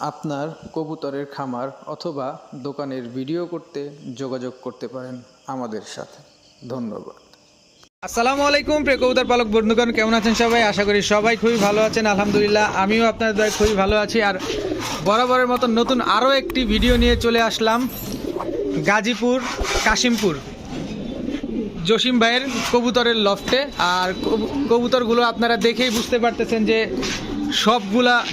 আপনার কবুতরের খামার অথবা দোকানের ভিডিও করতে যোগাযোগ করতে পারেন আমাদের সাথে। ধন্যবাদ। আসসালামু আলাইকুম, প্রিয় কবুতর পালক বন্ধুগণ, কেমন আছেন সবাই? আশা করি সবাই খুবই ভালো আছেন, আলহামদুলিল্লাহ। আমিও আপনাদের দয়ায় খুবই ভালো আছি। আর বরাবরের মতো নতুন আরও একটি ভিডিও নিয়ে চলে আসলাম। গাজীপুর, কাশিমপুর। জসিম ভাইয়ের কবুতরের লফটে। আর কবু- কবুতরগুলো আপনারা দেখেই বুঝতে পারতেছেন যে সবগুলা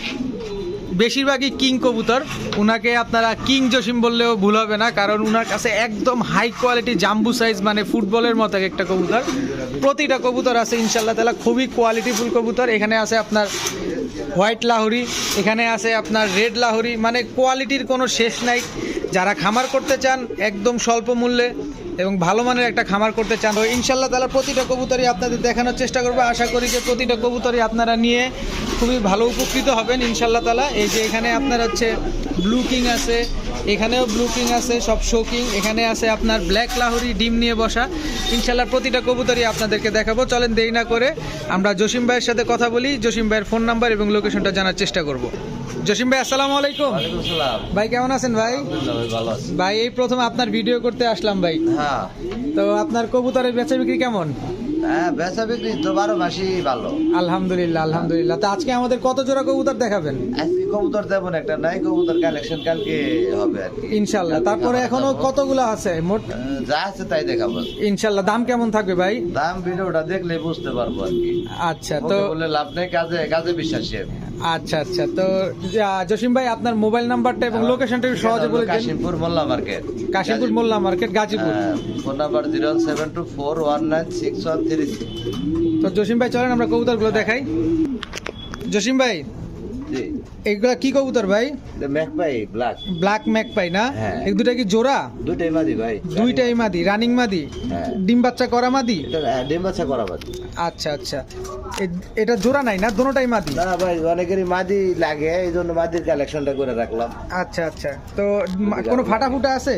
বেশিরভাগই কিং কবুতর। উনাকে আপনারা কিং জসিম বললেও ভুল হবে না, কারণ উনার কাছে একদম হাই কোয়ালিটি জাম্বু সাইজ মানে ফুটবলের মতো একটা কবুতর। প্রতিটা কবুতর আছে ইনশাল্লাহ তালা খুবই কোয়ালিটিফুল কবুতর। এখানে আছে আপনার হোয়াইট লাহরি, এখানে আছে আপনার রেড লাহরি মানে কোয়ালিটির কোনো শেষ নাই। যারা খামার করতে চান, একদম স্বল্প মূল্যে এবং ভালো মানের একটা খামার করতে চান। তো ইনশাল্লাহ তাহলে প্রতিটা কবুতরই আপনাদের দেখানোর চেষ্টা করব। আশা করি যে প্রতিটা কবুতরই আপনারা নিয়ে খুবই ভালো উপকৃত হবেন ইনশাল্লাহ তালা। এই যে এখানে আপনার হচ্ছে ব্লু কিং আছে এখানেও ব্লু কিং আছে সব শো কিং এখানে আছে আপনার ব্ল্যাক লাহরি ডিম নিয়ে বসা। ইনশাল্লাহ প্রতিটা কবুতরই আপনাদেরকে দেখাবো। চলেন দেরি না করে আমরা জসিম ভাইয়ের সাথে কথা বলি। জসিম ভাইয়ের ফোন নাম্বার এবং লোকেশনটা জানার চেষ্টা করব। জসিম ভাই আসসালামু আলাইকুম। ভাই কেমন আছেন ভাই? ভাই ভালো আছি। ভাই এই প্রথম আপনার ভিডিও করতে আসলাম ভাই। হ্যাঁ। তো আপনার কবুতরের বেচা বিক্রি কেমন? হ্যাঁ বেচা বিক্রি তো বারো মাসই ভালো। আলহামদুলিল্লাহ আলহামদুলিল্লাহ। তো আজকে আমাদের কত জোড়া কবুতর দেখাবেন? আজকে কবুতর তেমন একটা নাই কবুতর কালেকশন কালকে হবে আর কি। ইনশাল্লাহ। তারপরে এখনও কতগুলো আছে? মোট যা আছে তাই দেখাবো। ইনশাল্লাহ দাম কেমন থাকবে ভাই? দাম ভিডিওটা দেখলে বুঝতে পারব আর কি। আচ্ছা তো বলে লাভ নেই কাজে কাজে বিশ্বাসী আমি আচ্ছা আচ্ছা। তো জসিম ভাই আপনার মোবাইল নাম্বারটা এবং লোকেশনটা একটু সহজে বলে দিন। Kashimpur Molla market. Kashimpur Molla market Gazipur. Phone number zero seven two four one nine six one তো জসিম ভাই চলেন আমরা কবুতরগুলো দেখাই। জসিম ভাই জি। এগুলা কি কবুতর ভাই? Magpie black. Black magpie না? হ্যাঁ। এই দুটা কি জোড়া? দুইটাই মাদি ভাই দুইটাই মাদি। রানিং মাদি? হ্যাঁ। ডিম বাচ্চা করা মাদি? হ্যাঁ, ডিম বাচ্চা করা বাদ আচ্ছা আচ্ছা। এটা জোড়া নাই না দোনোটাই মাদি? না ভাই অনেকেরই মাদি লাগে এই জন্য মাদির কালেকশনটা করে রাখলাম। আচ্ছা আচ্ছা। তো কোনো ফাটা ফুটা আছে?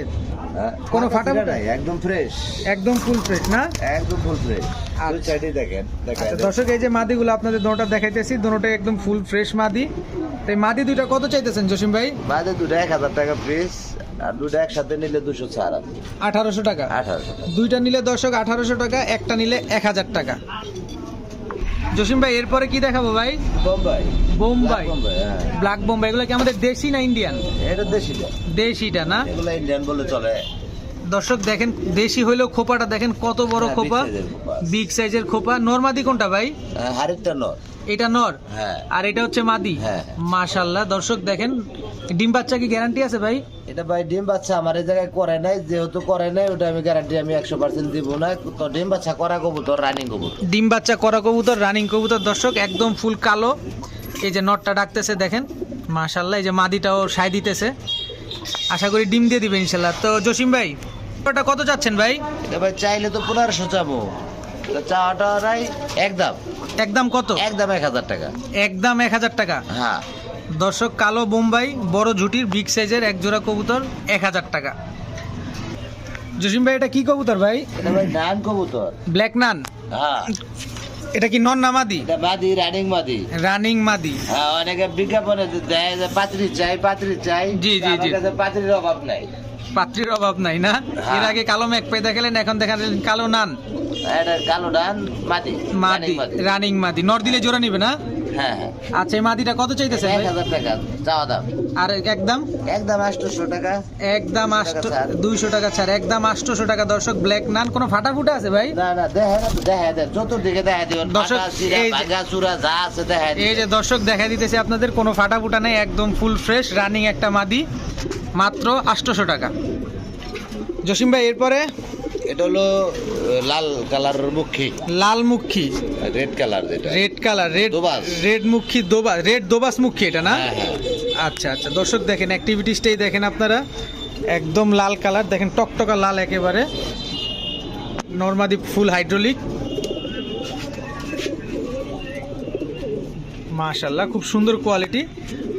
কোনো ফাটা ফুটা? নাই একদম ফ্রেশ একদম ফুল ফ্রেশ না? একদম ফুল ফ্রেশ আচ্ছা। সাইডে দেখেন আচ্ছা দর্শক এই যে মাদিগুলো আপনাদের দোনোটা দেখাইতেছি দোনোটাই একদম ফুল ফ্রেশ মাদি। তো মাদি দুইটা কত চাইতেছেন জসিম ভাই? মাঝে দুটো এক হাজার টাকা পিস আর দুটো একসাথে নিলে দুশো ছাড় আছে। আঠারোশো টাকা। আঠারোশো দুইটা নিলে দর্শক আঠারোশো টাকা একটা নিলে এক হাজার টাকা। জসিম ভাই এরপরে কি দেখাবো ভাই? বোম্বাই। বোম্বাই। হ্যাঁ। ব্ল্যাক বোম্বাই এগুলো কি আমাদের দেশি না ইন্ডিয়ান এটা দেশি তো। দেশিটা না? এগুলো ইন্ডিয়ান বলে চলে। দর্শক দেখেন দেশি হইলেও খোপাটা দেখেন কত বড় হ্যাঁ, খোপা। বিগ সাইজের খোপা নরমাদি কোনটা ভাই? আরেকটা নর। এটা নর? হ্যাঁ। আর এটা হচ্ছে মাদি? হ্যাঁ। মাশাল্লাহ দর্শক দেখেন ডিম বাচ্চা কি গ্যারান্টি আছে ভাই? এটা ভাই ডিম বাচ্চা আমার এই জায়গায় করে নাই যেহেতু করে নাই ওটা আমি গ্যারান্টি আমি একশো পার্সেন্ট দিব না। তো ডিম বাচ্চা করা কবুতর রানিং কবুতর। ডিম বাচ্চা করা কবুতর রানিং কবুতর। দর্শক একদম ফুল কালো। এই যে নটটা ডাকতেছে দেখেন। মাশাল্লাহ এই যে মাদিটাও সাই দিতেছে। আশা করি ডিম দিয়ে দিবে ইনশাল্লাহ তো জসিম ভাই ওটা কত চাচ্ছেন ভাই? এটা ভাই চাইলে তো পনেরোশো চাবো। চাওয়াটা একদম। একদম কত? একদম এক হাজার টাকা। একদম এক হাজার টাকা। হ্যাঁ। দর্শক কালো বোম্বাই বড় ঝুটির বিগ সাইজের এক জোড়া কবুতর এক হাজার টাকা। জসিম ভাই এটা কি কবুতর ভাই? এটা ভাই নান কবুতর। Black nun? হ্যাঁ। এটা কি নন না মাদি? এটা মাদি রানিং মাদি। রানিং মাদি। হ্যাঁ অনেকে বিজ্ঞাপনে দেয় যে পাত্রী চাই পাত্রী চাই। জি, জি, জি। পাত্রীর অভাব নাই। পাত্রীর অভাব নাই না? হ্যাঁ। এর আগে কালো মেঘ পেয়ে দেখালেন এখন দেখালেন কালো নান। কালো নান মাদি রানিং মাদি। নর দিলে জোড়া নিবে না? হ্যাঁ হ্যাঁ। আচ্ছা এই মাদিটা কত চাইতেছে এক হাজার টাকা চাওয়া দাম। আর একদম? একদম আটশোশো টাকা। একদম ছাড়। দুইশো টাকা ছাড়। একদম আটশোশো টাকা দর্শক ব্ল্যাক নান কোনো ফাটা ফুটা আছে ভাই? না না দেখে দেখা দেয় চতুর্দিকে দেখা দিবেন। দর্শক, যা আছে দেখা এই যে দর্শক দেখা দিতেছে আপনাদের কোনো ফাটা ফুটা নেই একদম ফুল ফ্রেশ রানিং একটা মাদি। মাত্র আটশোশো টাকা। জসিম ভাই এরপরে? এটা হলো লাল কালারের মুখী। লাল মুখী। রেড কালার যেটা। রেড কালার রেড দোবাস। রেড মুখী দোবা রেড দোবাস মুখী এটা না? হ্যাঁ হ্যাঁ। আচ্ছা আচ্ছা দর্শক দেখেন অ্যাক্টিভিটিসটাই দেখেন আপনারা। একদম লাল কালার দেখেন টকটকা লাল একেবারে। নর্মাদি ফুল হাইড্রোলিক। মাশাল্লাহ খুব সুন্দর কোয়ালিটি।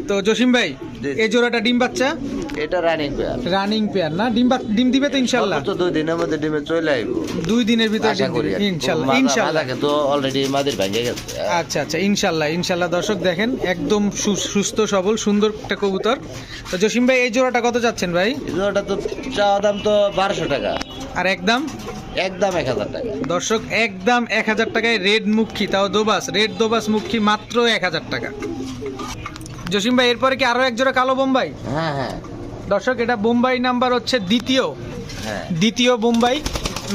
তো জসিম ভাই এই জোড়াটা ডিম বাচ্চা? এটা রানিং পেয়ার রানিং পেয়ার না? ডিম ডিম দিবে তো ইনশাল্লাহ। তো দুই দিনের মধ্যে ডিমে চলে আইব। দুই দিনের ভিতরে ডিম করি দিবে ইনশাল্লাহ মাদাকে তো অলরেডি মাদির ভেঙে গেছে। আচ্ছা আচ্ছা ইনশাল্লাহ ইনশাল্লাহ। দর্শক দেখেন একদম সুস্থ সবল সুন্দর একটা কবুতর। তো জসিম ভাই এই জোড়াটা কত চাচ্ছেন ভাই? ওটা তো চাওয়া দাম তো বারোশো টাকা। আর একদম একদম এক হাজার টাকা। দর্শক একদম এক হাজার টাকায় রেড মুখী তাও দোবাস। রেড দোবাস মুখী মাত্র এক হাজার টাকা। জসিম ভাই এরপরে কি আরও এক জোড়া কালো বোম্বাই হ্যাঁ হ্যাঁ। দর্শক এটা বোম্বাই নাম্বার হচ্ছে দ্বিতীয়। হ্যাঁ। দ্বিতীয় বোম্বাই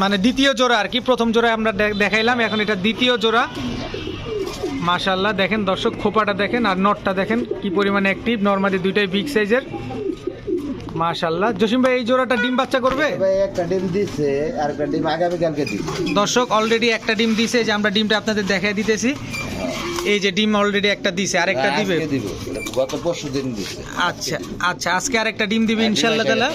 মানে দ্বিতীয় জোড়া আর কি প্রথম জোড়া আমরা দেখাইলাম এখন এটা দ্বিতীয় জোড়া। মাশাল্লাহ দেখেন দর্শক খোপাটা দেখেন আর নটটা দেখেন কি পরিমাণে অ্যাক্টিভ নর্মালি দুইটাই বিগ সাইজের মাশাল্লাহ জসিম ভাই এই জোড়াটা ডিম বাচ্চা করবে? ভাই একটা ডিম দিছে আর একটা ডিম আগামীকালকে দিবে। দর্শক অলরেডি একটা ডিম দিছে যে আমরা ডিমটা আপনাদের দেখাই দিতেছি। এই যে ডিম অলরেডি একটা দিছে আরেকটা দিবে? গত পরশু দিন দিছে। আচ্ছা আচ্ছা আজকে আরেকটা ডিম দিবে ইনশাল্লাহ তাআলা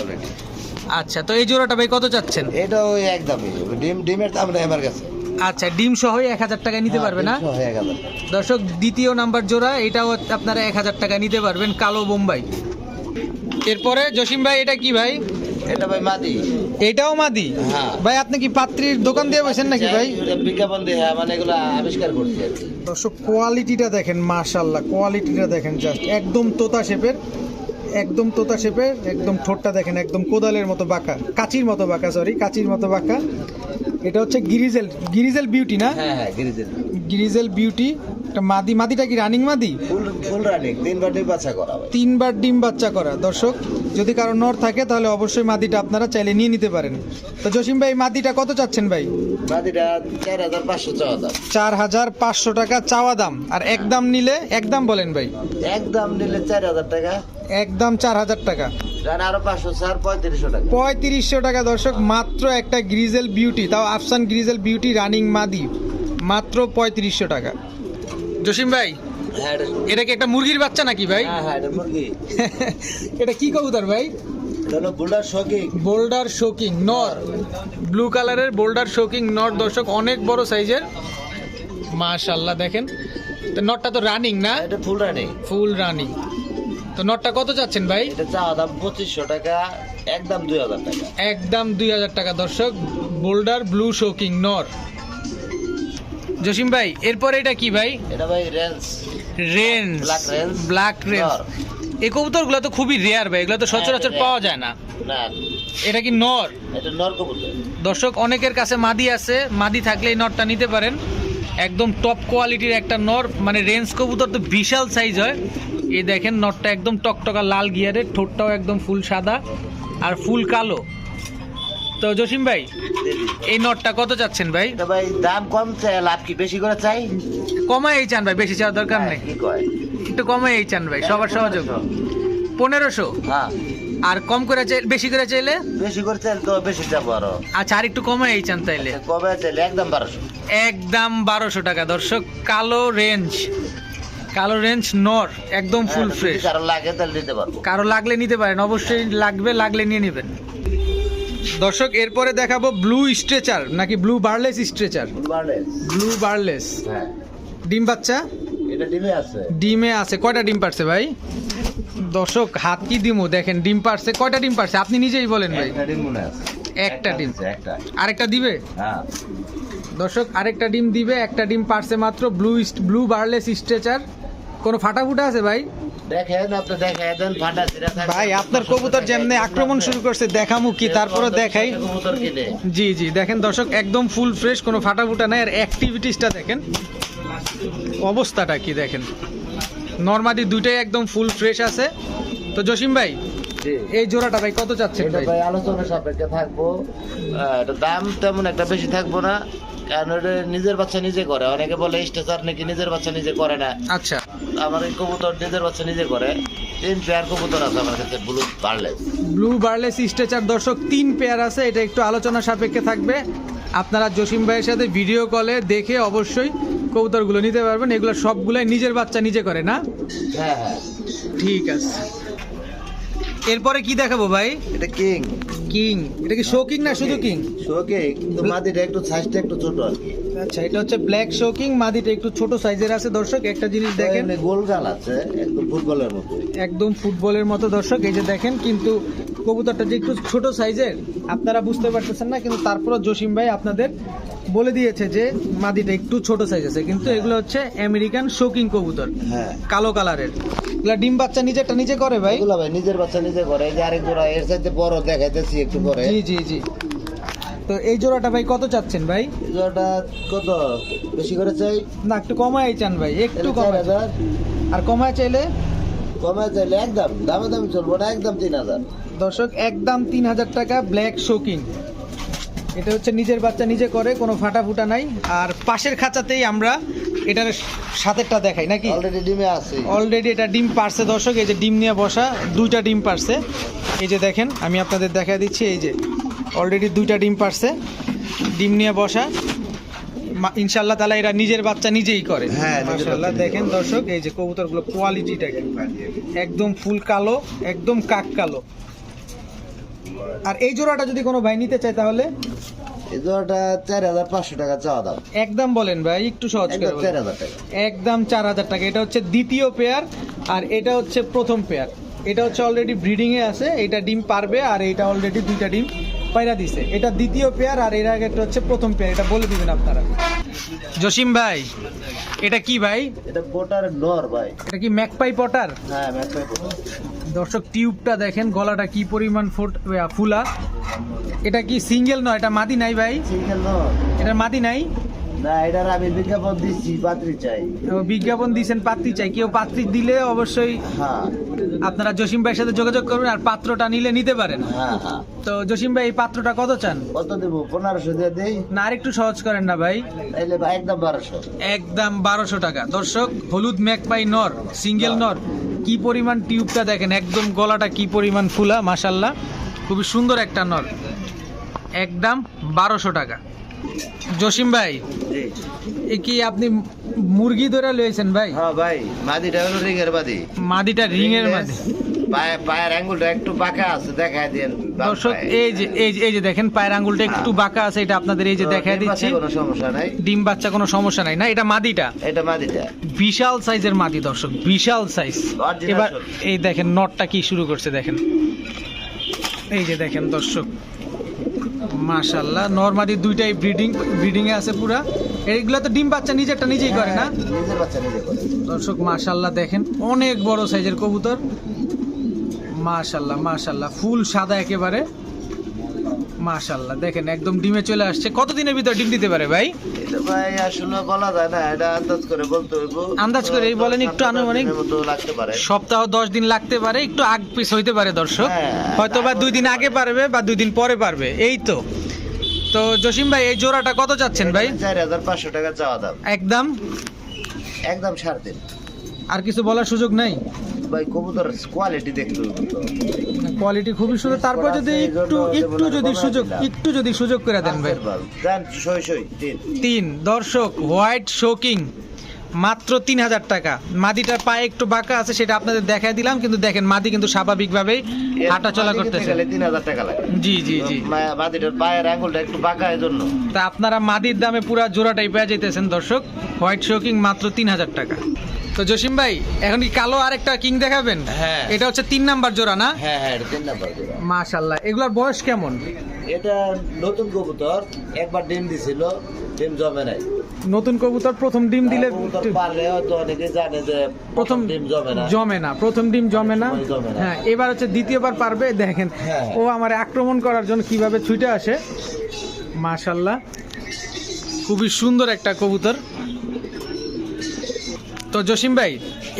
আচ্ছা তো এই জোড়াটা ভাই কত চাচ্ছেন? এটা ওই একদমই ডিম ডিমের দাম নেই আমার কাছে আচ্ছা ডিম সহই এক হাজার টাকায় নিতে পারবে না? টাকা। দর্শক দ্বিতীয় নাম্বার জোড়া এটাও আপনারা এক হাজার টাকা নিতে পারবেন কালো বোম্বাই। এরপরে জসিম ভাই এটা কি ভাই? এটা ভাই মাদি। এটাও মাদি? হ্যাঁ। ভাই আপনি কি পাত্রীর দোকান দিয়ে বসেন নাকি ভাই? বিজ্ঞাপন দিয়ে হ্যাঁ, মানে এগুলো আবিষ্কার করছি দর্শক কোয়ালিটিটা দেখেন মাশাল্লাহ কোয়ালিটিটা দেখেন জাস্ট একদম তোতা শেপের একদম তোতা শেপের একদম ঠোঁটটা দেখেন একদম কোদালের মতো বাঁকা কাচির মতো বাঁকা সরি কাচির মতো বাঁকা। এটা হচ্ছে গিরিজেল গিরিজেল বিউটি না? হ্যাঁ হ্যাঁ গিরিজেল গিরিজেল বিউটি একটা মাদি মাদিটা কি রানিং মাদি? ফুল ফুল রানিং তিনবার ডিম বাচ্চা করা তিনবার ডিম বাচ্চা করা। দর্শক যদি কারও নর থাকে তাহলে অবশ্যই মাদিটা আপনারা চাইলে নিয়ে নিতে পারেন। তো জসিম ভাই মাদিটা কত চাচ্ছেন ভাই? মাদিটা চার হাজার পাঁচশো চাওয়া দাম। চার হাজার পাঁচশো টাকা চাওয়া দাম। আর একদম নিলে একদম বলেন ভাই। একদম নিলে চার হাজার টাকা। একদম চার হাজার টাকা। পঁয়ত্রিশশো টাকা। দর্শক মাত্র একটা গ্রিজেল বিউটি তাও আফসান গ্রিজেল বিউটি রানিং মাদি মাত্র পঁয়ত্রিশশো টাকা। জসিম ভাই হ্যাঁ এটা- কি একটা মুরগির বাচ্চা নাকি ভাই? হ্যাঁ হ্যাঁ এটা কি কবুতর ভাই? বুলডার শোকিং নর। ব্লু কালারের বোল্ডার শোকিং নর দর্শক অনেক বড় সাইজের মাশাল্লাহ দেখেন। তো নটটা তো রানিং না? এটা ফুল রানিং ফুল রানিং তো নটটা কত চাচ্ছেন ভাই? এটা চাওয়া দাম পঁচিশশো টাকা একদম দুই হাজার টাকা। একদম দুই হাজার টাকা দর্শক। বোল্ডার ব্লু শোকিং নর। জসিম ভাই এরপরে এটা কি ভাই? এটা ভাই রেঞ্জ। রেন Black range, ব্ল্যাক নর। এই কবুতরগুলো তো খুবই রেয়ার ভাই এগুলো তো সচরাচর পাওয়া যায় না। এটা কি নর? এটা নর কবুতর। দর্শক অনেকের কাছে মাদি আছে মাদি থাকলে এই নটটা নিতে পারেন। একদম টপ কোয়ালিটির একটা নর মানে রেঞ্জ কবুতর তো বিশাল সাইজ হয়। এই দেখেন নটটা একদম টকটকা লাল গিয়ারের ঠোঁটটাও একদম ফুল সাদা আর ফুল কালো। তো জসিম ভাই এই নটটা কত চাচ্ছেন ভাই? ভাই দাম কম চাই লাভ কি বেশি করে চাই? কমাই এই চান ভাই বেশি চাওয়ার দরকার নেই। কি কয়? একটু কমাই এই চান ভাই সবার সহযোগ। পনেরোশো? হ্যাঁ। আর কম করে চাই বেশি করে চাইলে? বেশি করে চাইলে তো বেশি যাব আরও। আচ্ছা আর একটু কমাই এই চান তাইলে। কবে চাইলে একদম বারোশো। একদম বারোশো টাকা দর্শক কালো রেঞ্জ। কালো রেঞ্জ নর একদম ফুল হ্যাঁ, ফ্রেশ কারও লাগে তাহলে নিতে পারব। কারও লাগলে নিতে পারেন অবশ্যই লাগবে লাগলে নিয়ে নেবেন। দর্শক এরপরে দেখাবো ব্লু স্ট্রেচার নাকি blue barless stretcher blue barless হ্যাঁ। ডিম বাচ্চা? এটা ডিমে আছে। ডিমে আছে কয়টা ডিম পারছে ভাই? দর্শক হাত কি দিমু? দেখেন ডিম পারছে কয়টা ডিম পারছে? আপনি নিজেই বলেন ভাই। একটা ডিম মনে আছে। একটা ডিম। আছে, একটা। আরেকটা দিবে? হ্যাঁ। দর্শক আরেকটা ডিম দিবে একটা ডিম পারছে মাত্র ব্লু ব্লু বার্লেস স্ট্রেচার কোনো ফাটা ফুটা আছে ভাই? দেখেন আপনি দেখেন দেন ফাটা ছিঁড়া থাকবে। ভাই আপনার কবুতর যেমনি আক্রমণ শুরু করছে দেখামু কি তারপরে দেখাই। কবুতর কিনে। জি জি দেখেন দর্শক একদম ফুল ফ্রেশ কোনো ফাটা ফুটা নাই। আর অ্যাক্টিভিটিসটা দেখেন অবস্থাটা কি দেখেন। নর্মালি দুইটাই একদম ফুল ফ্রেশ আছে। তো জসিম ভাই এই জোড়াটা ভাই কত চাচ্ছেন ভাই? ভাই আলোচনা সাপেক্ষে থাকব। দাম তেমন একটা বেশি থাকব না। কারণ নিজের বাচ্চা নিজে করে। অনেকে বলে স্টেচার নাকি নিজের বাচ্চা নিজে করে না। আচ্ছা। আমার এই কবুতর নিজের বাচ্চা নিজে করে। তিন পেয়ার কবুতর আছে আমার কাছে ব্লু বাড়লে ব্লু বার্লেস স্ট্রেচার দর্শক তিন পেয়ার আছে এটা একটু আলোচনা সাপেক্ষে থাকবে। আপনারা জসিম ভাইয়ের সাথে ভিডিও কলে দেখে অবশ্যই কবুতরগুলো নিতে পারবেন। এগুলো সবগুলোই নিজের বাচ্চা নিজে করে না? হ্যাঁ হ্যাঁ। ঠিক আছে। এরপরে কি দেখাবো ভাই? এটা কিং। কিং। এটা কি শো কিং না শুধু কিং? শো কিং তো মাটি একটু সাইজটা একটু ছোট আর কি। আচ্ছা এটা হচ্ছে ব্ল্যাক শোকিং মাদিটা একটু ছোট সাইজের আছে দর্শক একটা জিনিস দেখেন। এমনি গোল গাল আছে একদম ফুটবলের মতো। একদম ফুটবলের মতো দর্শক এই যে দেখেন কিন্তু কবুতরটা যে একটু ছোট সাইজের আপনারা বুঝতে পারতেছেন না কিন্তু তারপরও জসিম ভাই আপনাদের বলে দিয়েছে যে মাদিটা একটু ছোট সাইজ আছে। কিন্তু এগুলো হচ্ছে আমেরিকান শোকিং কবুতর হ্যাঁ। কালো কালারের। এগুলা ডিম বাচ্চা নিজেরটা নিজে করে ভাই? এগুলো ভাই নিজের বাচ্চা নিজে করে যে আরেক জোড়া এর চাইতে বড় দেখাইতেছি একটু পরে জি জি জি। তো এই জোড়াটা ভাই কত চাচ্ছেন ভাই? এই জোড়াটা কত? বেশি করে চাই? না একটু কমাই চান ভাই একটু কমাই আর কমায় চাইলে? কমে চাইলে একদম দামে দামি চলবো না একদম তিন হাজার। দর্শক একদম তিন হাজার টাকা ব্ল্যাক শোকিং এটা হচ্ছে নিজের বাচ্চা নিজে করে কোনো ফাটা ফুটা নাই। আর পাশের খাঁচাতেই আমরা এটার সাথেরটা দেখাই নাকি? অলরেডি ডিমে আছে। অলরেডি এটা ডিম পারছে দর্শক এই যে ডিম নিয়ে বসা দুইটা ডিম পারছে। এই যে দেখেন আমি আপনাদের দেখা দিচ্ছি এই যে অলরেডি দুইটা ডিম পারছে। ডিম নিয়ে বসা। ইনশাল্লাহ তালা এরা নিজের বাচ্চা নিজেই করে। হ্যাঁ, মাশাল্লাহ দেখেন দর্শক এই যে কবুতরগুলো কোয়ালিটিটা কি একদম ফুল কালো একদম কাক কালো। আর এই জোড়াটা যদি কোনো ভাই নিতে চায় তাহলে? এই জোড়াটা চার হাজার পাঁচশো টাকা চাওয়া দাম। একদম বলেন ভাই একটু সহজ করে চার হাজার টাকা। একদম চার হাজার টাকা। এটা হচ্ছে দ্বিতীয় পেয়ার আর এটা হচ্ছে প্রথম পেয়ার এটা হচ্ছে অলরেডি ব্রিডিং এ আছে এটা ডিম পারবে আর এটা অলরেডি দুইটা ডিম। পায়রা দিছে। এটা দ্বিতীয় পেয়ার আর এর আগে হচ্ছে প্রথম পেয়ার। এটা বলে দিবেন আপনারা। জসিম ভাই এটা কি ভাই? এটা পটার নর ভাই। এটা কি ম্যাকপাই পটার? হ্যাঁ ম্যাকপাই পটার। দর্শক টিউবটা দেখেন গলাটা কি পরিমাণ ফুট ফুলা। এটা কি সিঙ্গেল নয় এটা মাদি নাই ভাই? সিঙ্গেল নয় এটা মাদি নাই? না এটার আমি বিজ্ঞাপন দিচ্ছি পাত্রী চাই। বিজ্ঞাপন দিয়েছেন পাত্রী চাই। কেউ পাত্রী দিলে অবশ্যই হ্যাঁ। আপনারা জসিম ভাইয়ের সাথে যোগাযোগ করবেন আর পাত্রটা নিলে নিতে পারেন। হ্যাঁ হ্যাঁ। তো জসিম ভাই এই পাত্রটা কত চান? কত দেবো? পনেরোশো দিয়ে দেই। না আর একটু সহজ করেন না ভাই। তাইলে ভাই একদম বারোশো। একদম বারোশো টাকা। দর্শক হলুদ ম্যাকপাই নর সিঙ্গেল নর কি পরিমাণ টিউবটা দেখেন একদম গলাটা কি পরিমাণ ফুলা মাসাল্লাহ খুবই সুন্দর একটা নর। একদম বারোশো টাকা। জসিম ভাই কি আপনি মুরগি ধরে লয়েছেন ভাই? হ্যাঁ ভাই মাদিটা হলো রিংয়ের মাদি। মাদিটা রিং এর মাঝে পায়ে পায়ের আঙ্গুলটা একটু বাঁকা আছে দেখায় দেন দর্শক এই যে এই যে এই যে দেখেন পায়ের আঙ্গুলটা একটু বাঁকা আছে এটা আপনাদের এই যে তো দেখায় দিচ্ছি। কোনো সমস্যা নাই। ডিম বাচ্চা কোনো সমস্যা নাই না? এটা মাদিটা? এটা মাদিটা। বিশাল সাইজের মাদি দর্শক বিশাল সাইজ। এবার এই দেখেন নটটা কি শুরু করছে দেখেন। এই যে দেখেন দর্শক মাশাল্লাহ নর্মাদি দুইটাই ব্রিডিং ব্রিডিং এ আছে পুরা। এইগুলা তো ডিম বাচ্চা নিজেরটা নিজেই করে না? হ্যাঁ, নিজের বাচ্চা নিজে করে। দর্শক মাশাল্লাহ দেখেন অনেক বড় সাইজের কবুতর। মাশাল্লাহ মাশাল্লাহ ফুল সাদা একেবারে। মাশাল্লাহ দেখেন একদম ডিমে চলে আসছে। কতদিনের ভিতর ডিম দিতে পারে ভাই? এটা ভাই আসলে বলা যায় না এটা আন্দাজ করে বলতে হইব। আন্দাজ করে এই বলেন একটু দশ আনুমানিক। লাগতে পারে। সপ্তাহ দশ দিন লাগতে পারে একটু আগ হইতে পারে দর্শক। হ্যাঁ। হয়তো বা দুই দিন আগে পারবে বা দুই দিন পরে পারবে এই তো। তো জসিম ভাই এই জোড়াটা কত চাচ্ছেন ভাই? চার হাজার পাঁচশো টাকা চাওয়া দাম। একদম? একদম সাড়ে তিন। আর কিছু বলার সুযোগ নাই? ভাই কবুতর কোয়ালিটি দেখতে কোয়ালিটি খুবই সুন্দর। তারপর যদি একটু একটু যদি সুযোগ একটু যদি সুযোগ করে দেন ভাই। সই তিন। দর্শক হোয়াইট শোকিং। মাত্র তিন হাজার টাকা। মাদিটার পায়ে একটু বাঁকা আছে সেটা আপনাদের দেখাই দিলাম কিন্তু দেখেন মাদি কিন্তু স্বাভাবিকভাবেই হাঁটা চলা করতেছে। তিন হাজার টাকা লাগে। জি জি জি। মাদিটার পায়ের আঙ্গুলটা একটু বাঁকা এই জন্য তা আপনারা মাদির দামে পুরা জোড়াটাই পেয়ে যেতেছেন দর্শক। হোয়াইট শোকিং মাত্র তিন হাজার টাকা। তো জসিম ভাই এখন কি কালো আরেকটা কিং দেখাবেন? হ্যাঁ। এটা হচ্ছে তিন নাম্বার জোড়া না? হ্যাঁ হ্যাঁ তিন নাম্বার জোড়া। মাশাল্লাহ এগুলোর বয়স কেমন? এটা নতুন কবুতর একবার ডিম দিছিল ডিম জমে নাই। নতুন কবুতর প্রথম ডিম দিলে পারলে হয়তো অনেকে জানে যে প্রথম ডিম জমে না। জমে না প্রথম ডিম জমে না। হ্যাঁ এবার হচ্ছে দ্বিতীয়বার পারবে দেখেন। হ্যাঁ। ও আমার আক্রমণ করার জন্য কীভাবে ছুটে আসে। মাশাল্লাহ খুবই সুন্দর একটা কবুতর। তো জসিম ভাই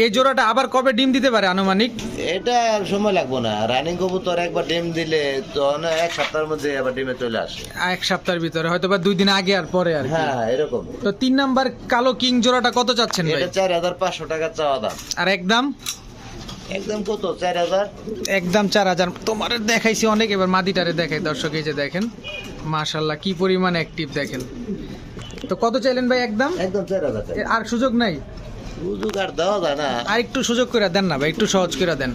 এই জোড়াটা আবার কবে ডিম দিতে পারে আনুমানিক? এটা আর সময় লাগবো না। রানিং কবুতর একবার ডিম দিলে তো এক সপ্তাহের মধ্যে আবার ডিমে চলে আসে। এক সপ্তাহের ভিতরে হয়তো বা দুই দিন আগে আর পরে আর হ্যাঁ হ্যাঁ, এরকম। তো তিন নাম্বার কালো কিং জোড়াটা কত চাচ্ছেন ভাই? এটা চার হাজার পাঁচশো টাকা চাওয়া দাম। আর একদম? একদম কত? চার হাজার? একদম চার হাজার। তোমার দেখাইছি অনেক এবার মাদিটারে দেখাই। দর্শক এই যে দেখেন মাশাল্লাহ কি পরিমাণ অ্যাক্টিভ দেখেন। তো কত চাইলেন ভাই একদম? একদম চার হাজার টাকা এর আর সুযোগ নাই? সুযোগ আর দেওয়া যায় না। আর একটু সুযোগ করে দেন না ভাই একটু সহজ করে দেন।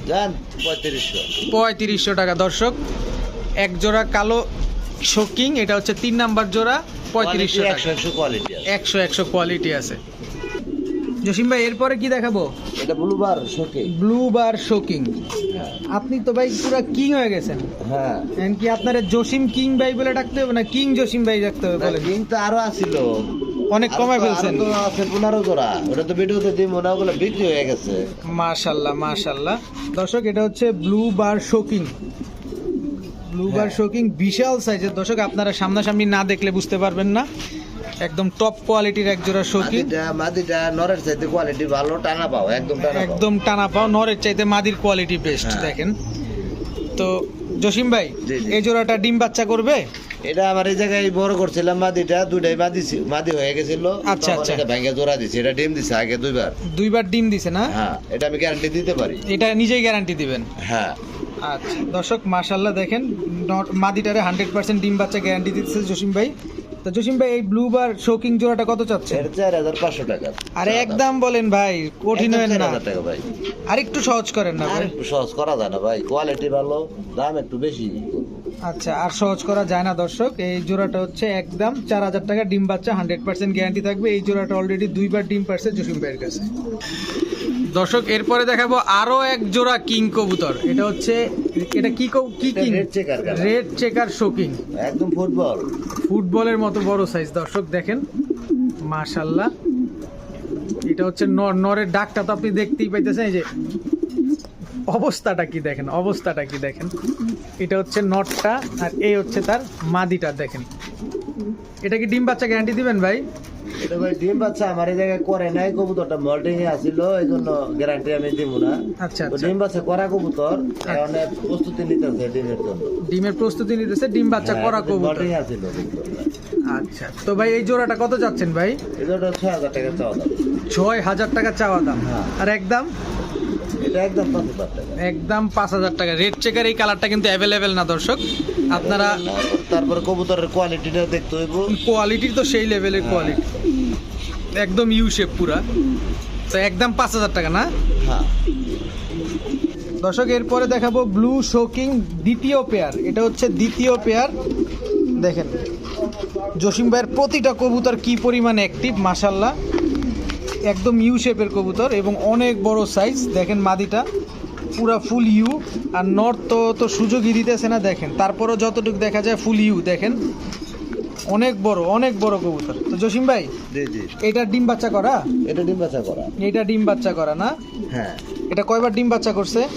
পঁয়ত্রিশশো। পঁয়ত্রিশশো টাকা দর্শক। এক জোড়া কালো শোকিং এটা হচ্ছে তিন নাম্বার জোড়া পঁয়ত্রিশশো একশো একশো কোয়ালিটি আছে। একশো একশো কোয়ালিটি আছে। জসিম ভাই এরপরে কি দেখাবো? এটা ব্লুবার শোকে ব্লু বার শোকিং আপনি তো ভাই পুরো কিং হয়ে গেছেন। হ্যাঁ। এখন কি আপনার জসিম কিং ভাই বলে ডাকতে হবে না কিং জসিম ভাই ডাকতে হবে বলেন? কিন্তু আরও আসিল অনেক কমায় ফেলছেন। আছে পনেরো জোড়া। ওটা তো ভিডিওতে দিই মনে ওগুলো বিক্রি হয়ে গেছে। মাশাল্লাহ মাশাল্লাহ। দর্শক এটা হচ্ছে ব্লু বার শোকিং ব্লু বার। শোকিং বিশাল সাইজের দর্শক আপনারা সামনাসামনি না দেখলে বুঝতে পারবেন না। একদম টপ কোয়ালিটির এক জোড়া শোকিং মাদিটা নরের চাইতে কোয়ালিটি ভালো টানা পাও একদম টানা একদম টানা পাও নরের চাইতে মাদির কোয়ালিটি বেস্ট হ্যাঁ। দেখেন। তো জসিম ভাই। এই জোড়াটা ডিম বাচ্চা করবে? এটা আমার এই জায়গায় বড় করছিলাম মাদিটা দুটাই মাদি ছি- মাদি হয়ে গেছিল। আচ্ছা, আচ্ছা। এটা ভেঙে জোড়া দিছে এটা ডিম দিছে আগে দুইবার। দুইবার ডিম দিছে না? হ্যাঁ এটা আমি গ্যারান্টি দিতে পারি। এটা নিজেই গ্যারান্টি দিবেন? হ্যাঁ। আচ্ছা দর্শক মাশাল্লাহ দেখেন মাদিটারে হান্ড্রেড পার্সেন্ট ডিম বাচ্চা গ্যারান্টি দিচ্ছে জসিম ভাই। তো জসিম ভাই এই ব্লু বার শোকিং জোড়াটা কত চাচ্ছে? হাজার পাঁচশো টাকা। আরে একদম বলেন ভাই কঠিন হয় না। টাকা ভাই। আর একটু সহজ করেন না ভাই। একটু সহজ করা যায় না ভাই। কোয়ালিটি ভালো দাম একটু বেশি। আচ্ছা আর সহজ করা যায় না দর্শক। এই জোড়াটা হচ্ছে একদম চার হাজার টাকা ডিম বাচ্চা হান্ড্রেড পার্সেন্ট গ্যারান্টি থাকবে। এই জোড়াটা অলরেডি দুইবার ডিম পারছে জসিম ভাইয়ের কাছে। দর্শক এরপরে দেখাবো আরও এক জোড়া কিং কবুতর। এটা হচ্ছে এটা কি কৌ- কি? রেড চেকার শোকিং একদম ফুটবল। ফুটবলের মতো বড় সাইজ দর্শক দেখেন মাশাল্লাহ এটা হচ্ছে নর নরের ডাকটা তো আপনি দেখতেই পাইতেছেন এই যে অবস্থাটা কি দেখেন অবস্থাটা কি দেখেন। এটা হচ্ছে নটটা আর এই হচ্ছে তার মাদিটা দেখেন। এটা কি ডিম বাচ্চা গ্যারান্টি দিবেন ভাই? এটা ভাই ডিম বাচ্চা আমার এই জায়গায় করে নাই কবুতরটা মল্টিং এ আসিল এই জন্য গ্যারান্টি আমি দিব না। আচ্ছা আচ্ছা। ডিম বাচ্চা করা কবুতর কারণ প্রস্তুতি নিতেছে ডিমের জন্য। ডিমের প্রস্তুতি নিতেছে ডিম বাচ্চা করা কবুতর। মল্টিং আসিল আচ্ছা তো ভাই এই জোড়াটা কত যাচ্ছেন ভাই? টাকা চাওয়া দাম। ছয় হাজার টাকা চাওয়া দাম। হ্যাঁ। আর একদম এটা একদম পাঁচ হাজার টাকা। একদম পাঁচ হাজার টাকা। রেড চেকার এই কালারটা কিন্তু অ্যাভেলেবেল না দর্শক। আপনারা তারপরে কবুতরের কোয়ালিটিটা দেখতে হইব। কোয়ালিটির তো সেই লেভেলের কোয়ালিটি একদম ইউ শেপ পুরা। তো একদম পাঁচ হাজার টাকা না? হ্যাঁ। দর্শক এরপরে দেখাবো ব্লু শোকিং দ্বিতীয় পেয়ার এটা হচ্ছে দ্বিতীয় পেয়ার দেখেন জসিম ভাইয়ের প্রতিটা কবুতর কি পরিমাণে অ্যাক্টিভ মাসাল্লাহ একদম ইউ শেপের কবুতর এবং অনেক বড় সাইজ দেখেন মাদিটা পুরা ফুল ইউ আর নর্থ তো তো সুযোগই দিতেছে না দেখেন। তারপরও যতটুকু দেখা যায় ফুল ইউ দেখেন। অনেক বড় অনেক বড় কবুতর। তো জসিম ভাই জি জি। এটা ডিম বাচ্চা করা? এটা ডিম বাচ্চা করা। এটা ডিম বাচ্চা করা না? হ্যাঁ। এটা কয়বার ডিম বাচ্চা করছে?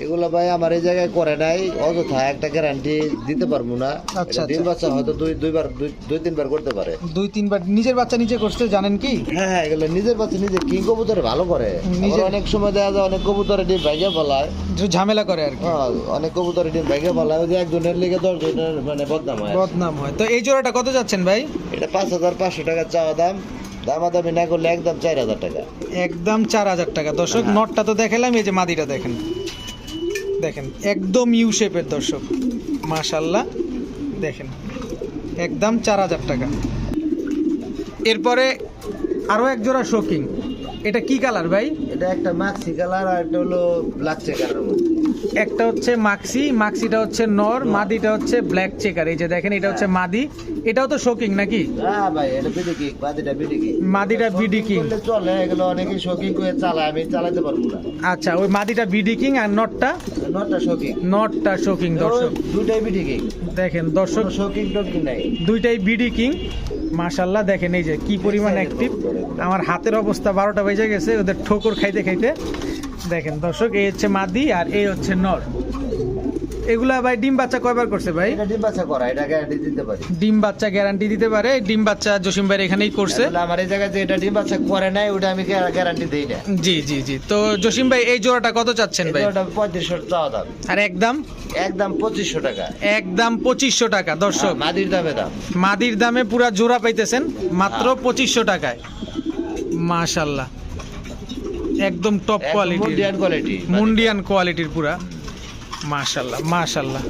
এগুলো ভাই আমার এই জায়গায় করে নাই অযথা একটা গ্যারান্টি দিতে পারব না। আচ্ছা, ডিম আচ্ছা। বাচ্চা হয়তো দুই দুইবার দুই- তিনবার করতে পারে। দুই তিনবার নিজের বাচ্চা নিজে করছে জানেন কি? হ্যাঁ হ্যাঁ এগুলো নিজের বাচ্চা নিজে কি কবুতরে ভালো করে? নিজে অনেক সময় দেখা যায় অনেক কবুতরে ডিম ভেঙে ফেলায়। ঝামেলা করে আর কি। হ্যাঁ, অনেক কবুতরে ডিম ভেঙে ফেলায় ওই যে একজনের লেগে দশ জনের মানে বদনাম হয়। বদনাম হয়। তো এই জোড়াটা কত যাচ্ছেন ভাই? এটা পাঁচ হাজার পাঁচশো টাকা চাওয়া দাম। দামাদামি না করলে একদম চার হাজার টাকা। একদম চার হাজার টাকা। দর্শক হ্যাঁ। নটটা তো দেখালাম এই যে মাদিটা দেখেন। দেখেন, একদম ইউ শেপের দর্শক। মাশাল্লাহ দেখেন, একদম চার হাজার টাকা। এরপরে আরও এক জোড়া শোকিং এটা কি কালার ভাই? এটা একটা মাক্সি কালার আর একটা হলো লাচ্চে কালার মধ্যে। একটা হচ্ছে মাক্সি মাক্সিটা হচ্ছে নর মাদিটা হচ্ছে ব্ল্যাক চেকার। এই যে দেখেন এটা হচ্ছে মাদি। এটাও তো শোকিং নাকি? হ্যাঁ মাদিটা বিডি কিং আচ্ছা ওই মাদিটা বিডি কিং আর নটটা? নটটা শোকিং দর্শক। দুটাই বিডি কিং দেখেন দর্শক নাই। দুইটাই বিডি কিং মাশাল্লাহ দেখেন এই যে কি পরিমাণ অ্যাক্টিভ আমার হাতের অবস্থা বারোটা বেজে গেছে ওদের ঠোকর খাইতে খাইতে। দেখেন দর্শক এই হচ্ছে মাদি আর এই হচ্ছে নর। এগুলা ভাই ডিম বাচ্চা কয়বার করছে ভাই? এটা ডিম বাচ্চা করা এটা গ্যারান্টি দিতে পারি। ডিম বাচ্চা গ্যারান্টি দিতে পারে ডিম বাচ্চা জসিম ভাই এখানেই করছে। আমার এই জায়গায় যে এটা ডিম বাচ্চা করে নাই ওটা আমি গ্যারান্টি দিই না। জি জি জি। তো জসিম ভাই এই জোড়াটা কত চাচ্ছেন ভাই? ওটা পঁয়ত্রিশশো চাওয়া দাম। আর একদম একদম পঁচিশশো টাকা। একদম পঁচিশশো টাকা দর্শক। মাদির দামে দাম। মাদির দামে পুরা জোড়া পাইতেছেন মাত্র পঁচিশশো টাকায়। মাশাল্লাহ। একদম টপ কোয়ালিটি মুন্ডিয়ান কোয়ালিটি মুন্ডিয়ান কোয়ালিটির পুরা। মাশাল্লাহ মাশাল্লাহ।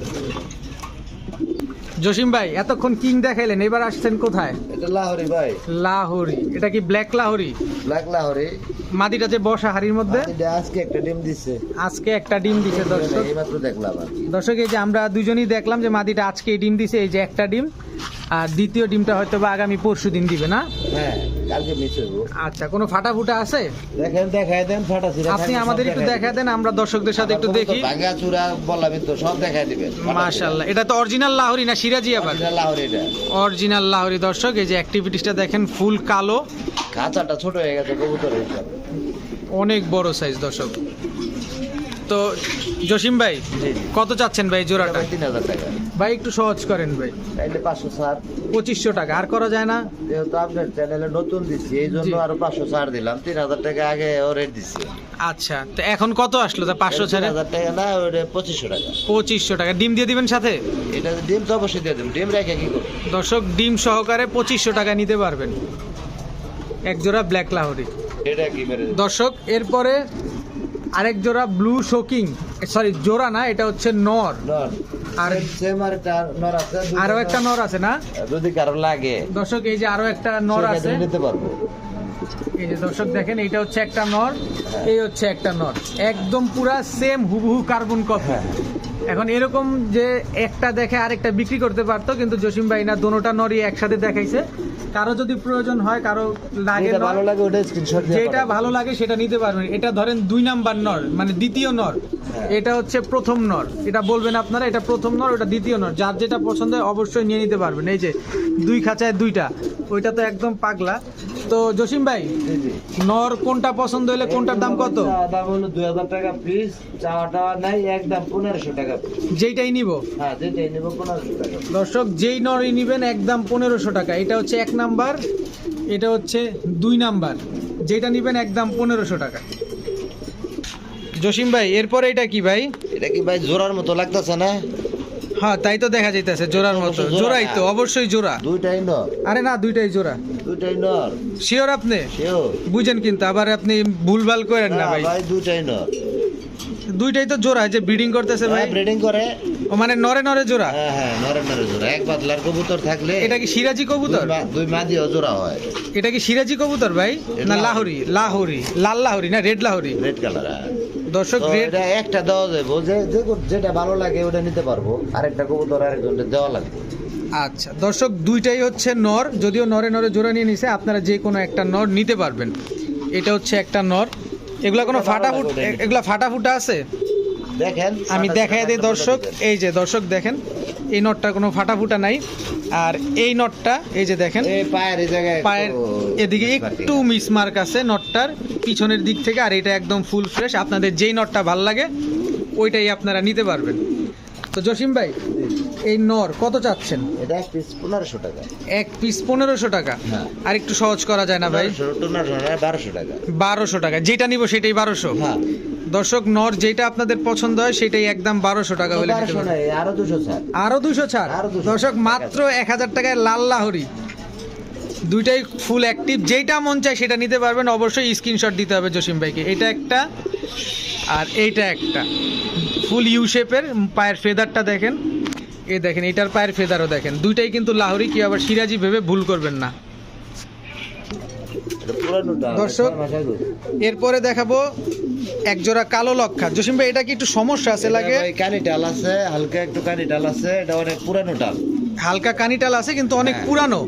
জসিম ভাই এতক্ষণ কিং দেখাইলেন এবার আসছেন কোথায়? এটা লাহোরি ভাই। লাহোরি। এটা কি ব্ল্যাক লাহোরি? ব্ল্যাক লাহোরি। মাদিটা যে বসা হাড়ির মধ্যে? আজকে একটা ডিম দিচ্ছে আজকে একটা ডিম দিছে দর্শক। এইমাত্র দেখলাম দর্শক এই যে আমরা দুজনেই দেখলাম যে মাদিটা আজকে ডিম দিছে এই যে একটা ডিম। আর দ্বিতীয় ডিমটা হয়তো বা আগামী পরশু দিন দিবে না? হ্যাঁ কালকে মিস আচ্ছা কোনো ফাটা ফুটা আছে? দেখেন দেখাই দেন ফাটা ছিঁড়া আপনি আমাদের একটু দেখাই দেখা দেন আমরা দর্শকদের সাথে একটু দেখি। ভাঙা চূড়া তো সব দেখাই দিবেন। মাশাল্লাহ এটা তো অরিজিনাল লাহোরি না সিরাজি আবার? লাহোরি এটা। অরিজিনাল লাহোরি দর্শক এই যে অ্যাক্টিভিটিসটা দেখেন ফুল কালো। খাঁচাটা ছোট হয়ে গেছে কবুতরের অনেক বড় সাইজ দর্শক। তো জসিম ভাই কত চাচ্ছেন ভাই জোড়াটা? তিন হাজার টাকা। ভাই একটু সহজ করেন ভাই। তাইলে পাঁচশো ছাড়। পঁচিশশো টাকা আর করা যায় না? যেহেতু আপনার চ্যানেলে নতুন দিচ্ছি এই জন্য। আরও পাঁচশো ছাড় দিলাম। তিন হাজার টাকা আগে রেট দিচ্ছি আচ্ছা তো এখন কত আসলো তা পাঁচশো তিন ছাড়ে? হাজার টাকা না ওটা পঁচিশশো টাকা। পঁচিশশো টাকা। ডিম দিয়ে দিবেন সাথে? এটা ডিম তো অবশ্যই দিয়ে দেবো। ডিম রেখে কি করব? দর্শক ডিম সহকারে পঁচিশশো টাকা নিতে পারবেন। এক জোড়া ব্ল্যাক লাহোরি। দর্শক এরপরে আরেক জোড়া ব্লু শোকিং সরি জোড়া না এটা হচ্ছে নর। আর- আর একটা নর আছে না? যদি কারও লাগে দর্শক এই যে আরও একটা নর আছে। নিতে পারব। এই যে দর্শক দেখেন এইটা হচ্ছে একটা নর এই হচ্ছে একটা নর। একদম পুরা সেম হুবহু কার্বন কপি হ্যাঁ। এখন এরকম যে একটা দেখে আরেকটা বিক্রি করতে পারতো কিন্তু জসিম ভাই না দোনোটা নরই একসাথে দেখাইছে। কারও যদি প্রয়োজন হয় কারও লাগে যেটা ভালো লাগে ওটা স্ক্রিনশট যেটা ভালো লাগে সেটা নিতে পারবেন। এটা ধরেন দুই নাম্বার নর মানে দ্বিতীয় নর। হ্যাঁ। এটা হচ্ছে প্রথম নর। এটা বলবেন আপনারা এটা প্রথম নর ওটা দ্বিতীয় নর। যার যেটা পছন্দ হয় অবশ্যই নিয়ে নিতে পারবেন। এই যে দুই খাঁচায় দুইটা ওইটা তো একদম পাগলা। তো জসিম ভাই। নর কোনটা পছন্দ হলে কোনটার দাম কত? দাম হলো দুই হাজার টাকা পিস চাওয়া টাওয়া নাই একদম পনেরোশো টাকা যেইটাই নিব? হ্যাঁ যেটাই নেব পনেরোশো টাকা। দর্শক যেই নরই নিবেন একদম পনেরোশো টাকা। এটা হচ্ছে এক নাম্বার এটা হচ্ছে দুই নাম্বার। যেটা নিবেন একদম পনেরোশো টাকা। জসিম ভাই এরপরে এটা কি ভাই? এটা কি ভাই জোড়ার মতো লাগতেছে না? হ্যাঁ তাই তো দেখা যাইতেছে জোড়ার মতো। জোড়াই তো অবশ্যই জোড়া। দুইটাই নর। আরে না দুইটাই জোড়া। দুইটাই নর। শিওর আপনি? সেও বুঝেন কিন্তু আবার আপনি ভুলভাল করেন না ভাই। ভাই দুইটাই নর। দুইটাই তো জোড়া যে ব্রিডিং করতেছে ভাই। ব্রিডিং করে। ও মানে নরে নরে জোড়া? হ্যাঁ হ্যাঁ নরে নরে জোড়া। এক পাতলার কবুতর থাকলে এটা কি সিরাজি কবুতর? দুই মা- দুই মা দিয়েও জোড়া হয়। এটা কি সিরাজি কবুতর ভাই? না লাহোরি। লাহোরি। লাহোরি লাল লাহোরি না রেড লাহোরি? রেড কালার দর্শক এটা একটা দেওয়া যাবে যে যেটা ভালো লাগে ওটা নিতে পারব। আরেকটা কবুতর আরেকজনটা দেওয়া লাগবে। আচ্ছা দর্শক দুইটাই হচ্ছে নর। যদিও নরে নরে জোড়া নিয়ে নিছে আপনারা যে কোনো একটা নর নিতে পারবেন। এটা হচ্ছে একটা নর। এগুলা কোনো এটা ভালো ফাটা ফুট লাগে ওটা নিতে। এগুলা ফাটাফুটা আছে? দেখেন আমি দেখাই দিই দর্শক এই যে দর্শক দেখেন এই নটটার কোনো ফাটা ফুটা নাই আর এই নটটা এই যে দেখেন পায়ের পায়ের এদিকে একটু মিসমার্ক আছে নটটার পিছনের দিক থেকে আর এটা একদম ফুল ফ্রেশ আপনাদের যেই নটটা ভালো লাগে ওইটাই আপনারা নিতে পারবেন। তো জসিম ভাই এই নর কত চাচ্ছেন? এটা এক পিস পনেরোশো টাকা। এক পিস পনেরোশো টাকা? হ্যাঁ। আর একটু সহজ করা যায় না ভাই? বারোশো টাকা। বারোশো টাকা যেটা নিব সেটাই বারোশো? হ্যাঁ। দর্শক নর যেটা আপনাদের পছন্দ হয় সেটাই একদম বারোশো টাকা হলে আরও দুশো স্যার আরও দুশো ছাড়? আরও 200 দর্শক মাত্র এক হাজার টাকায় লাল লাহরি। দুইটাই ফুল অ্যাক্টিভ যেটা মন চায় সেটা নিতে পারবেন। অবশ্যই স্ক্রিনশট দিতে হবে জসিম ভাইকে। এটা একটা আর এইটা একটা। ফুল ইউ শেপের পায়ের ফেদারটা দেখেন। এ দেখেন এটার পায়ের ফেদারও দেখেন। দুইটাই কিন্তু লাহরি কি আবার সিরাজি ভেবে ভুল করবেন না। দর্শক। এরপরে দেখাবো এক জোড়া কালো লক্ষা। জসিম ভাই এটা কি একটু সমস্যা আছে লাগে? কানি ডাল আছে হালকা একটু কানি ডাল আছে এটা অনেক পুরানো ডাল। হালকা কানিটাল আছে কিন্তু অনেক হ্যাঁ। পুরানো।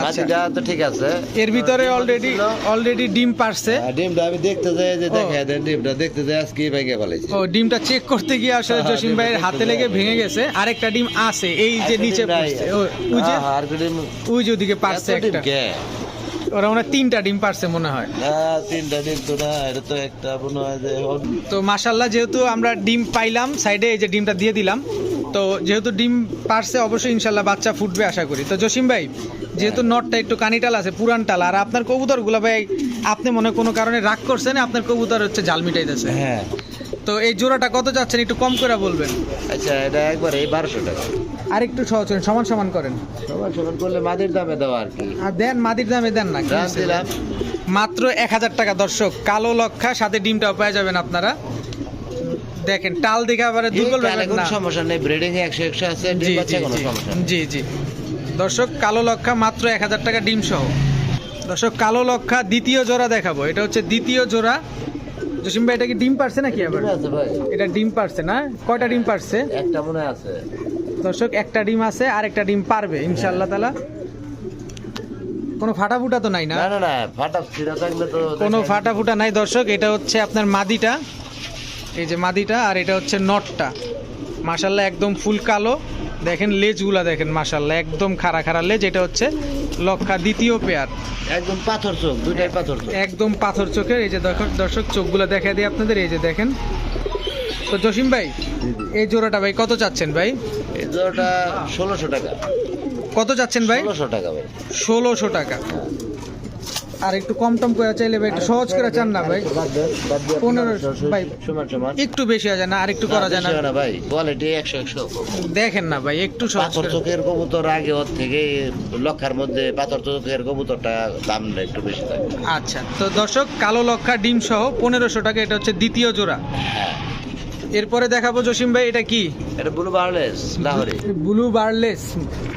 আচ্ছা। তো ঠিক আছে। এর ভিতরে অলরেডি অলরেডি ডিম পারছে। ডিমটা আমি দেখতে যাই যে দেখা দেন ডিমটা দেখতে যাই আজকে ভাইকে ফেলাইছি ও ডিমটা চেক করতে গিয়ে আসলে হ্যাঁ, জসিম ভাইয়ের হাতে লেগে ভেঙে গেছে। আরেকটা ডিম আছে এই যে নিচে। পড়ছে। ও, ওই যে আর ডিম ওই যে ওদিকে পারছে একটা? ওরা মনে তিনটা ডিম পারছে মনে হয়। না তিনটা ডিম তো না এটা তো একটা মনে হয় যে তো মাশাল্লাহ যেহেতু আমরা ডিম পাইলাম সাইডে এই যে ডিমটা দিয়ে দিলাম তো যেহেতু ডিম পারছে অবশ্যই ইনশাল্লাহ বাচ্চা ফুটবে আশা করি। তো জসিম ভাই যেহেতু নটটা একটু কানিটাল আছে পুরান টাল আর আপনার কবুতরগুলো ভাই আপনি মনে কোনো কারণে রাগ করছেন আপনার কবুতর হচ্ছে জাল মিটাইতেছে? হ্যাঁ। তো এই জোড়াটা কত যাচ্ছেন একটু কম করে বলবেন। আচ্ছা এটা একবার এই বারোশো টাকা। আর একটু সহজ করেন, সমান সমান করেন। সমান সমান করলে মাদের দামে দেওয়া আর কি। আর দেন মাদির দামে দেন না দিলাম। মাত্র এক হাজার টাকা দর্শক কালো লক্ষা সাথে ডিমটাও পেয়ে যাবেন আপনারা। দেখেন টাল দেখে আবার দুর্বল কোনো সমস্যা নেই ব্রিডিং এ একশো একশো আছে ডিম জি বাচ্চা জি কোনো জি সমস্যা জি জি। দর্শক কালো লক্ষা মাত্র এক হাজার টাকা ডিম সহ। দর্শক কালো লক্ষা দ্বিতীয় জোড়া দেখাবো। এটা হচ্ছে দ্বিতীয় জোড়া। জসিম ভাই এটা কি ডিম পারছে নাকি আবার? এটা ডিম পারছে না? কয়টা ডিম পারছে? একটা মনে আছে। দর্শক একটা ডিম আছে আর একটা ডিম পারবে ইনশাআল্লাহ তালা কোনো ফাটা ফুটা তো নাই না? না না না ফাটা ছিঁড়া থাকলে তো কোনো। ফাটা ফুটা নাই দর্শক এটা হচ্ছে আপনার মাদিটা। এই যে মাদিটা আর এটা হচ্ছে নটটা। মাশাল্লাহ একদম ফুল কালো। দেখেন লেজগুলা দেখেন মাশাল্লাহ একদম খাড়া খাড়া লেজ। এটা হচ্ছে লক্ষা দ্বিতীয় পেয়ার। একদম পাথর চোখ দুইটাই পাথর চোখ। একদম পাথর চোখের এই যে দেখো- দর্শক চোখগুলো দেখা দিই আপনাদের এই যে দেখেন। তো জসিম ভাই এই জোড়াটা ভাই কত চাচ্ছেন ভাই? এই জোড়াটা ষোলোশো টাকা। কত চাচ্ছেন ভাই? ষোলোশো টাকা ভাই। ষোলোশো টাকা। আর একটু কম টম করে চাইলে ভাই একটু সহজ করে চান না ভাই। পনেরো, ভাই। সমান সমান। একটু বেশি হয় না আর একটু করা যায় না। ভাই কোয়ালিটি একশো একশো। দেখেন না ভাই একটু সহজ পাথর চোখের কবুতর আগে ওর থেকে লক্ষার মধ্যে পাথর চোখের কবুতরটা দাম একটু বেশি থাকে। আচ্ছা তো দর্শক কালো লক্ষা ডিম সহ পনেরোশো টাকা এটা হচ্ছে দ্বিতীয় জোড়া। হ্যাঁ। এরপরে দেখাবো জসিম ভাই এটা কি? এটা blue barless Lahori blue barless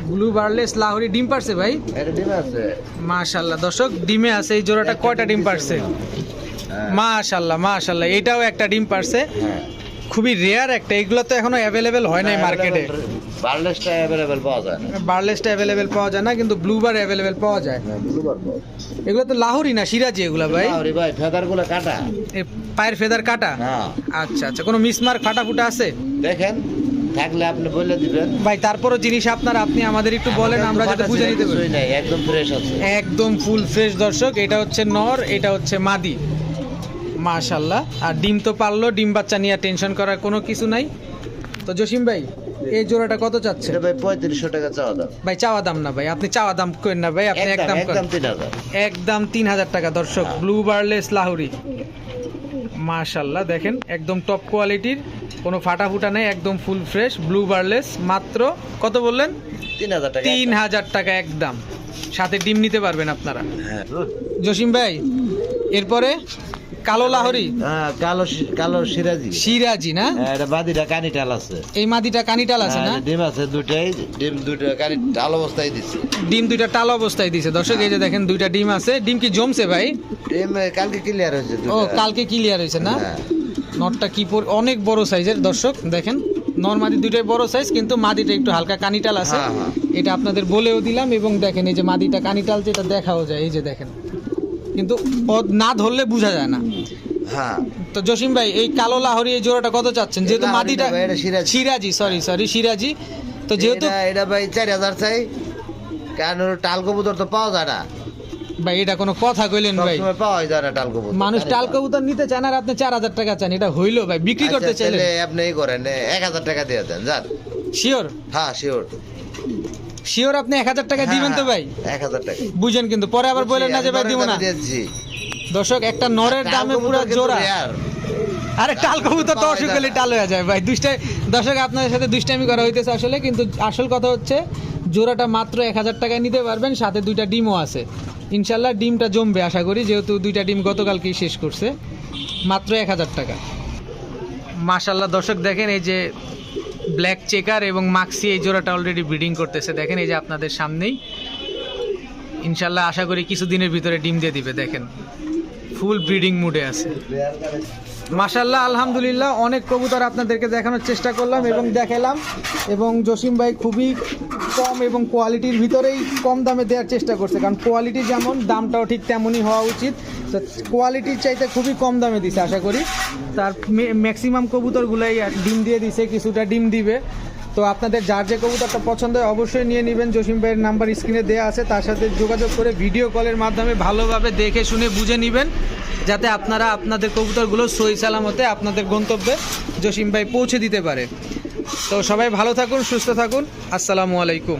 blue barless Lahori ডিম পারছে ভাই? এটা ডিম আছে। মাশাআল্লাহ দর্শক ডিমে আছে এই জোড়াটা কয়টা ডিম পারছে? মাশাআল্লাহ মাশাল্লাহ মাশাল্লাহ এটাও একটা ডিম পারছে। হ্যাঁ। খুবই রেয়ার একটা এগুলো তো এখনও অ্যাভেলেবেল হয় নাই মার্কেটে বার্লেসটা অ্যাভেলেবেল পাওয়া যায় না। বার্লেসটা অ্যাভেলেবেল পাওয়া যায় না কিন্তু ব্লু বার অ্যাভেলেবেল পাওয়া যায়। হ্যাঁ ব্লু এগুলো তো লাহোরি না সিরাজি এগুলা ভাই? লাহোরি ভাই ফেদারগুলো কাটা। এ পায়ের ফেদার কাটা? আচ্ছা আচ্ছা কোনো মিসমার্ক ফাটা ফুটা আছে? দেখেন থাকলে আপনি বলে দিবেন। ভাই তারপরও জিনিস আপনার আপনি আমাদের একটু বলেন আমরা যাতে বুঝে নিতে পারি। একদম ফ্রেশ আছে। একদম ফুল ফ্রেশ দর্শক এটা হচ্ছে নর এটা হচ্ছে মাদি। মাশাল্লাহ আর ডিম তো পারল ডিম বাচ্চা নিয়ে টেনশন করার কোনো কিছু নাই। তো জসিম ভাই এই জোড়াটা কত চাচ্ছে ভাই পঁয়ত্রিশশো টাকা চাওয়া দাম। ভাই চাওয়া দাম না ভাই আপনি চাওয়া দাম করেন না ভাই আপনি একদম একদম তিন হাজার। টাকা দর্শক ব্লু বার্লেস লাহুরি। মাশাল্লাহ দেখেন একদম টপ কোয়ালিটির কোনো ফাটা ফুটা নেই একদম ফুল ফ্রেশ ব্লু বার্লেস মাত্র কত বললেন? তিন হাজার টাকা তিন হাজার টাকা একদম সাথে ডিম নিতে পারবেন আপনারা। হ্যাঁ। জসিম ভাই এরপরে কালো লাহরি? হ্যাঁ কালো কালো সিরাজি। সিরাজি না? হ্যাঁ, এটা বাদিটা কানি টাল আছে। এই মাদিটা কানিটাল আছে না? হ্যাঁ, ডিম আছে দুটাই ডিম দুটো কানি টাল অবস্থায় দিচ্ছে ডিম দুইটা টাল অবস্থায় দিছে। দর্শক এই যে দেখেন দুইটা ডিম আছে। ডিম কি জমছে ভাই? ডিম কালকে ক্লিয়ার হয়েছে ও কালকে ক্লিয়ার হয়েছে না। নটটা কি পর- অনেক বড় সাইজের দর্শক দেখেন। নর মাদি দুইটাই বড় সাইজ কিন্তু মাদিটা একটু হালকা কানিটাল আছে। এটা আপনাদের বলেও দিলাম এবং দেখেন এই যে মাদিটা কানিটাল যেটা দেখাও যায় এই যে দেখেন। কিন্তু পদ না ধরলে বোঝা যায় না। হ্যাঁ। তো জসিম ভাই এই কালো লাহরি এই জোড়াটা কত চাচ্ছেন? যেহেতু এটা সিরাজি। সরি সরি সিরাজি। তো যেহেতু এটা- ভাই চার হাজার চাই। কারণ টাল কবুতর তো পাওয়া যায় না। ভাই এটা কোনো কথা কইলেন ভাই। পাওয়া যায় না টাল কবুতর। মানুষ টাল কবুতর নিতে চান আর আপনি চার হাজার টাকা চান এটা হইল ভাই বিক্রি আচ্ছা, করতে তাহলে আপনি করেন এক হাজার টাকা দিয়ে দেন যান। শিওর হ্যাঁ শিওর শিওর আপনি এক হাজার টাকা দিবেন তো ভাই? এক হাজার টাকা। বুঝেন কিন্তু পরে আবার বললেন না যে ভাই দিব না। দর্শক একটা নরের দামে পুরো জোড়া। আরে টাল কবুতর তো অসুখ হলে টাল হয়ে যায় ভাই। দুষ্টাই দর্শক আপনাদের সাথে দুষ্টামি করা হইতেছে আসলে কিন্তু আসল কথা হচ্ছে জোড়াটা মাত্র এক হাজার টাকায় নিতে পারবেন সাথে দুইটা ডিমও আছে। ইনশাল্লাহ ডিমটা জমবে আশা করি যেহেতু দুইটা ডিম গতকালকেই শেষ করছে মাত্র এক হাজার টাকা। মাশাল্লাহ দর্শক দেখেন এই যে ব্ল্যাক চেকার এবং মাক্সি এই জোড়াটা অলরেডি ব্রিডিং করতেছে। দেখেন এই যে আপনাদের সামনেই। ইনশাল্লাহ আশা করি কিছুদিনের ভিতরে ডিম দিয়ে দিবে, দেখেন। ফুল ব্রিডিং মুডে আছে। মাশাল্লাহ আলহামদুলিল্লাহ, অনেক কবুতর আপনাদেরকে দেখানোর চেষ্টা করলাম এবং দেখালাম। এবং জসিম ভাই খুবই কম এবং কোয়ালিটির ভিতরেই কম দামে দেওয়ার চেষ্টা করছে, কারণ কোয়ালিটি যেমন, দামটাও ঠিক তেমনই হওয়া উচিত। কোয়ালিটির চাইতে খুবই কম দামে দিছে, আশা করি। তার ম্যাক্সিমাম কবুতরগুলাই ডিম দিয়ে দিছে, কিছুটা ডিম দিবে। তো আপনাদের যার যে কবুতরটা পছন্দ হয় অবশ্যই নিয়ে নেবেন। জসিম ভাইয়ের নাম্বার স্ক্রিনে দেওয়া আছে, তার সাথে যোগাযোগ করে ভিডিও কলের মাধ্যমে ভালোভাবে দেখে শুনে বুঝে নেবেন, যাতে আপনারা আপনাদের কবুতরগুলো সই সালামতে আপনাদের গন্তব্যে জসিম ভাই পৌঁছে দিতে পারে। তো সবাই ভালো থাকুন, সুস্থ থাকুন। আসসালামু আলাইকুম।